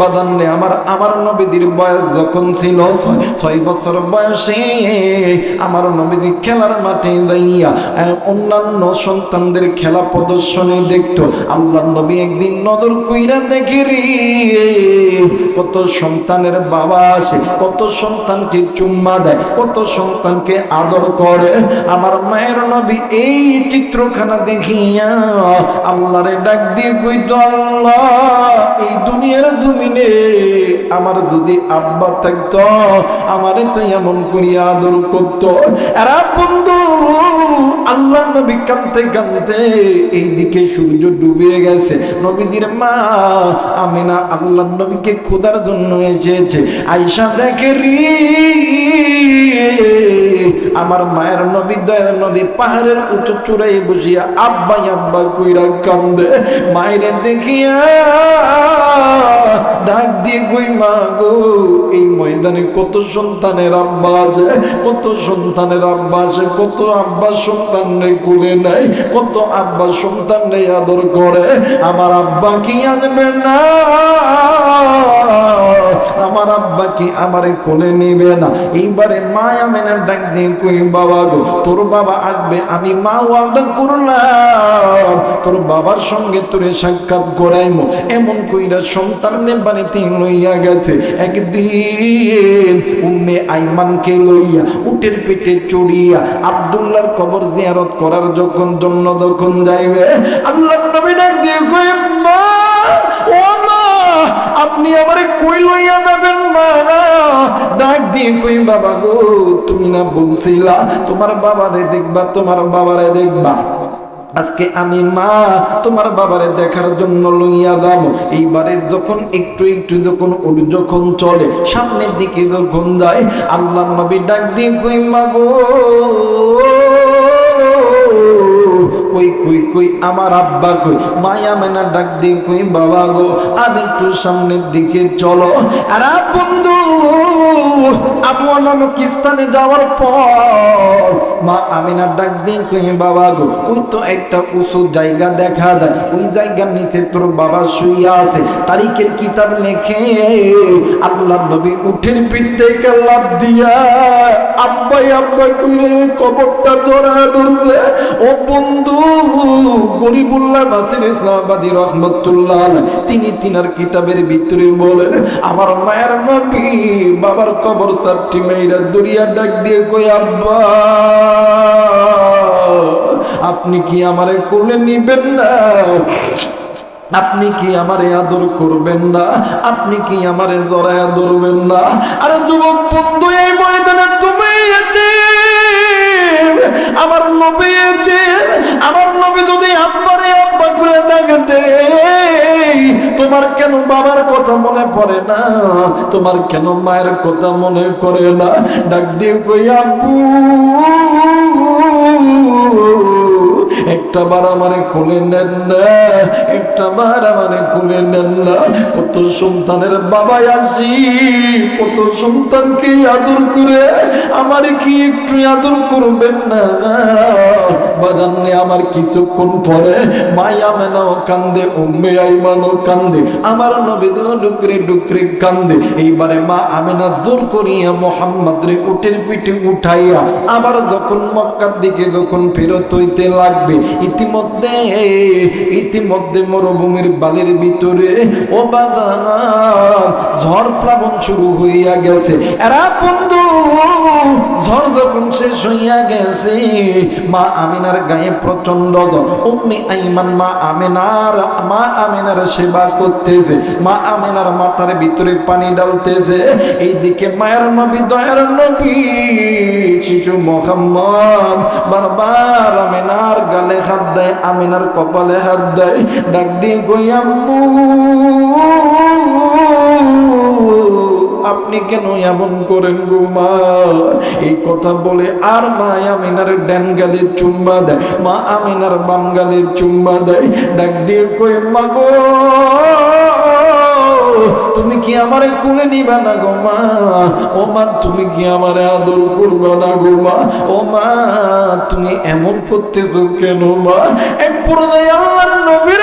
বাদান্নে আমার আমার নবীদের বয়স যখন ছিল ছয় বছর বয়সে আমার নবীদি খেলার মাঠে অন্যান্য সন্তানদের খেলা প্রদর্শনী দেখতো। আল্লাহ নবী একদিন নজর কইরা দেখে কত সন্তানের বাবা আসে, কত সন্তানকে চুম্মা দেয়, কত সন্তানকে আদর করে। আমার মায়ের নবী এই চিত্রখানা দেখিয়া আল্লাহরে ডাক দিয়ে কইতো, আল্লাহ, এই দুনিয়ার জমিনে আমার যদি আব্বা থাকতো, আমারে তো এমন করিয়া আদর করতো। এরা বন্ধু আল্লাহ নবী কানতে কানতে এইদিকে সূর্য ডুবে গেছে। নবীদের মা আমি আমিনা আল্লাহ নবীকে খোদার জন্য এসেছে। আইসা দেখে রি আমার মায়ের নবী, দয়ের নবী পাহাড়ের উঁচু চূড়াই বসিয়া আব্বাই আব্বা কইরা কান্দে। মায়ের দেখিয়া ডাক দিয়ে কই, মা গো, এই ময়দানে কত সন্তানের আব্বা আছে, কত সন্তানের আব্বা আছে, কত আব্বা সন্তান রে কুলে নাই, কত আব্বা সন্তান রে আদর করে। আমার আব্বা কি আসবে না? আমার আব্বা কি আমারে কোলে নিবে না? এইবারে মায়া মেনে ডাক দিয়ে তোর বাবা আসবে, আমি মা ওয়াদা করলাম। তোর বাবার সঙ্গে তোরে সাক্ষাৎ করাইমো। এমন কইরা সন্তানের বাড়িতে লইয়া গেছে। একদিন উম্মে আইমানকে লইয়া, উটের পেটে চড়িয়া আব্দুল্লাহর কবর জিয়ারত করার যখন জন্য যখন যাইবে, আল্লাহ নবী ডাক দিয়ে কই ও মা, আপনি আমারে কই লইয়া যাবেন মা? ডাক দিয়ে কই বাবা গো তুমি না বলছিলা, তোমার বাবারে দেখবা, তোমার বাবারে দেখবা। আজকে আমি মা, তোমার বাবারে দেখার জন্য লইয়া দাম এইবারে যখন একটু একটু যখন যখন চলে, সামনের দিকে যখন যায়, আল্লাহ নবী ডাক দিয়ে কই, মা গো, কই কই কই, আমার আব্বা কই? মায়া মেনা ডাক দিয়ে কই, বাবা গো, আর একটু সামনের দিকে চলো। আর বন্ধু যাওয়ার পর মা ডাক দিয়ে বাবা গো, ওই তো একটা উঁচু জায়গা দেখা যায়। ওই নিচে তোর বাবা আছে। তারিখের কিতাব লেখে আল্লাহ নবী উঠের দিয়া। আব্বাই আব্বা কইরে, কবরটা ধরা ধরছে। ও বন্ধু, গরিবুল্লাহ ইসলামাবাদী রহমতুল্লাহ তিনি তিনার কিতাবের ভিতরে বলেন, আমার মায়ের নবী বাবার কবর সাপটি মেয়েরা দরিয়া ডাক দিয়ে কই আব্বা, আপনি কি আমারে কোলে নিবেন না আপনি কি আমারে আদর করবেন না আপনি কি আমারে জড়ায়া ধরবেন না আরে যুবক বন্ধু, এই ময়দানে তুমি। আমার নবী আমার নবী যদি আব্বারে কেন বাবার কথা মনে পড়ে না? তোমার কেন মায়ের কথা মনে করে না? ডাক দিয়ে কই, আব্বু। একটা বার আমারে খুলে নেন না, একটা বার আমারে খুলে নেন না। কত সন্তানের বাবা আসি, কত সন্তানকে আদর করে আমারে কি একটু আদর করবেন না? বাজানে আমার কিছুক্ষণ পরে মায়া মেনাও কান্দে, উম্মে আইমানও কান্দে, আমার নবীদের ডুকরে ডুকরে কান্দে। এইবারে মা আমেনা জোর করিয়া মোহাম্মদ রে উটের পিঠে উঠাইয়া আবার যখন মক্কার দিকে যখন ফেরত হইতে লাগবে ইতিমধ্যে ইতিমধ্যে মরুভূমির বালির ভিতরে, ও বাদা ঝড় প্লাবন শুরু হইয়া গেছে। এরা বন্ধু, ঝড় যখন শেষ হইয়া গেছে, মা আমিনার গায়ে প্রচণ্ড উম্মি আইমান, মা আমিনার মা আমিনার সেবা করতেছে। মা আমিনার মাথার ভিতরে পানি ডালতেছে এইদিকে মায়ের নবী, দয়ার নবী শিশু মোহাম্মদ। বারবার আমিনার গালে হাত দেয়, আমিনার কপালে হাত দেয়। ডাক দিয়ে কই আম্মু। আপনি কেন এমন করেন গো মা? এই কথা বলে আর মা আমিনার ড্যান গালে চুম্বা দেয়, মা আমিনার বাম গালে চুম্বা দেয়। ডাক দিয়ে কই, মা গো? তুমি কি আমারে কুলে নিবা না গো মা? ও মা, তুমি কি আমারে আদর করবা না গো মা? ও মা, তুমি এমন করতেছো কেন মা? এক পুরো আল্লাহর নবীর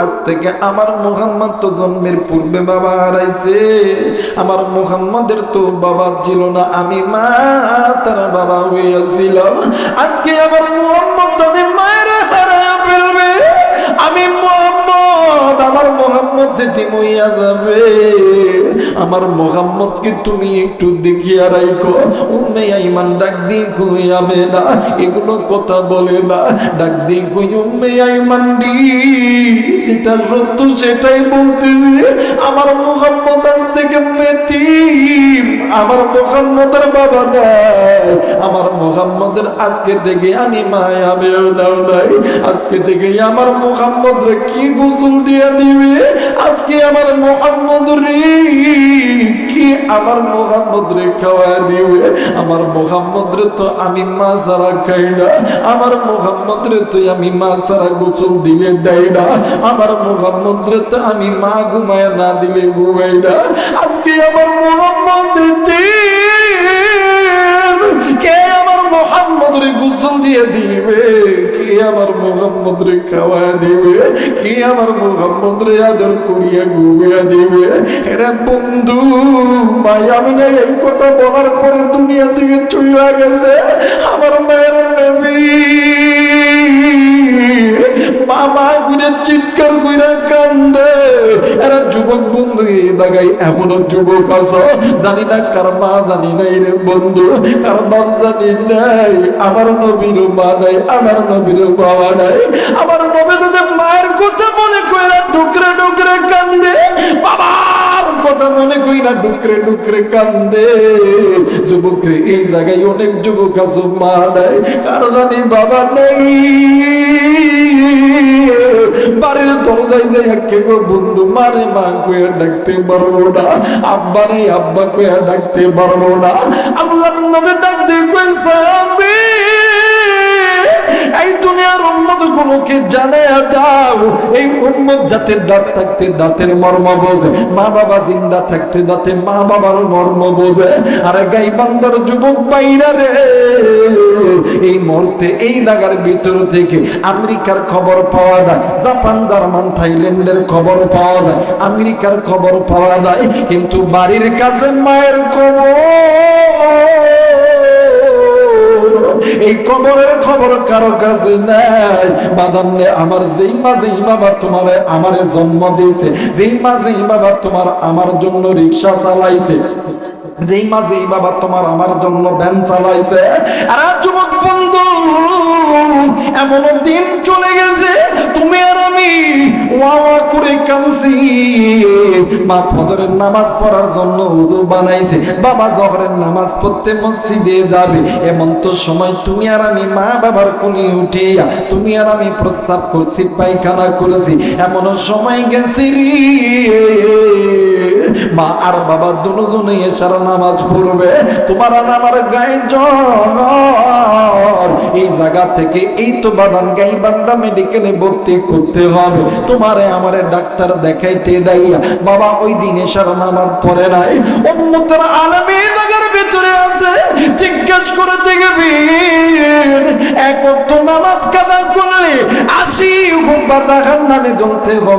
আজ থেকে আমার মোহাম্মদ তো জন্মের পূর্বে বাবা হারাইছে। আমার মোহাম্মদের তো বাবা ছিল না, আমি মা, তার বাবা হইয়াছিলাম আজকে আমার মোহাম্মদ আমি মায়ের হারা ফেলবে, আমি মোহাম্মদ আমার মোহাম্মদ যাবে। আমার মোহাম্মদকে তুমি একটু দেখিয়া রাইখো। উম্মে আইমান ডাক দিয়ে না? এগুলো কথা বলে না। ডাক দিয়ে কই, উম্মে আইমান ডি এটা সত্য সেটাই বলতেছি। আমার মোহাম্মদ আজ থেকে মেতিম আমার মোহাম্মদের বাবা নাই। আমার মোহাম্মদের আজকে থেকে আমি মায়া বের দাও নাই। আজকে থেকে আমার মোহাম্মদ কি গোসল দিয়ে দিবে? আজকে আমার মোহাম্মদ রে কি আমার মোহাম্মদ রে খাওয়া দিবে? আমার মোহাম্মদ রে তো আমি মা ছাড়া খাই না। আমার মোহাম্মদ রে তো আমি মা ছাড়া গোসল দিলে দেয় না। আমার মোহাম্মদ রে তো আমি মা ঘুমায় না দিলে ঘুমাই না। আজকে আমার মোহাম্মদ কে আমার মোহাম্মদ রে গোসল দিয়ে দিবে? কে আমার মোহাম্মদ রে খাওয়া দিবে? কে আমার মোহাম্মদ রে আদর করিয়া ঘুমিয়া দিবে? এরা বন্ধু ভাই আমি না এই কথা বলার পরে দুনিয়া থেকে চুইলা গেছে। আমার মায়ের মামা চিৎকার কইরা কান্দে। এরা যুবক বন্ধু জায়গায় এমন যুবক জানি না কার মা, জানি নাই রে বন্ধু, কার বাপ জানি নাই। আমার নবীর মা নাই, আমার নবীর বাবা নাই। আমার নবী যদি মায়ের কথা মনে কইরা কান্দে, বাবার কথা মনে কইরা কান্দে। এই জায়গায় অনেক যুবক আছে, মা নাই, কার জানি বাবা নাই। বাড়ির দরজায় যাই কে গো বন্ধু, মারে মা কইয়া ডাকতে পারব না। আব্বারে আব্বা কইয়া ডাকতে পারব না। আল্লাহ ডাকতে আমি। এই দুনিয়ার উম্মত গুলোকে জানায়া দাও। এই উম্মত যাতে দাঁত থাকতে দাঁতের মর্ম বোঝে, মা বাবা জিন্দা থাকতে যাতে মা বাবার মর্ম বোঝে। আর গাই বান্দার যুবক বাইরা রে, এই মুহূর্তে এই নাগার ভিতর থেকে আমেরিকার খবর পাওয়া যায়, জাপান জার্মান থাইল্যান্ডের খবর পাওয়া যায়, আমেরিকার খবর পাওয়া যায়, কিন্তু বাড়ির কাছে মায়ের খবর এই কবরের খবর কারও কাছে নাই। বাদান্নে আমার যেই মা যেই বাবা তোমার আমার জন্ম দিয়েছে। যেই মা যেই বাবা তোমার আমার জন্য রিক্সা চালাইছে। যেই মা যেই বাবা তোমার আমার জন্য ভ্যান চালাইছে। আর যুবক এমন দিন চলে গেছে, তুমি আর আমি ওয়া করে কাঁদছি। মা ফজরের নামাজ পড়ার জন্য উদু বানাইছে, বাবা জহরের নামাজ পড়তে মসজিদে যাবে। এমন তো সময় তুমি আর আমি মা বাবার কোলে উঠিয়া, তুমি আর আমি প্রস্তাব করছি, পায়খানা করেছি। এমন সময় গেছি রে। মা আর বাবা দুজনে এসার নামাজ পড়বে। তোমার আর আমার গায়ে জ্বর এই জায়গা থেকে এই তো বাদান গাই বান্দা মেডিকেলে ভর্তি করতে হবে। তোমারে আমারে ডাক্তার দেখাইতে দেয় বাবা ওই দিন এসার নামাজ পড়ে নাই। অন্যতর আলামে জায়গার ভিতরে আছে। জিজ্ঞেস করে দেখবি এক তো নামাজ কাদা করলে আসি হুম্বার নামে জ্বলতে হবে।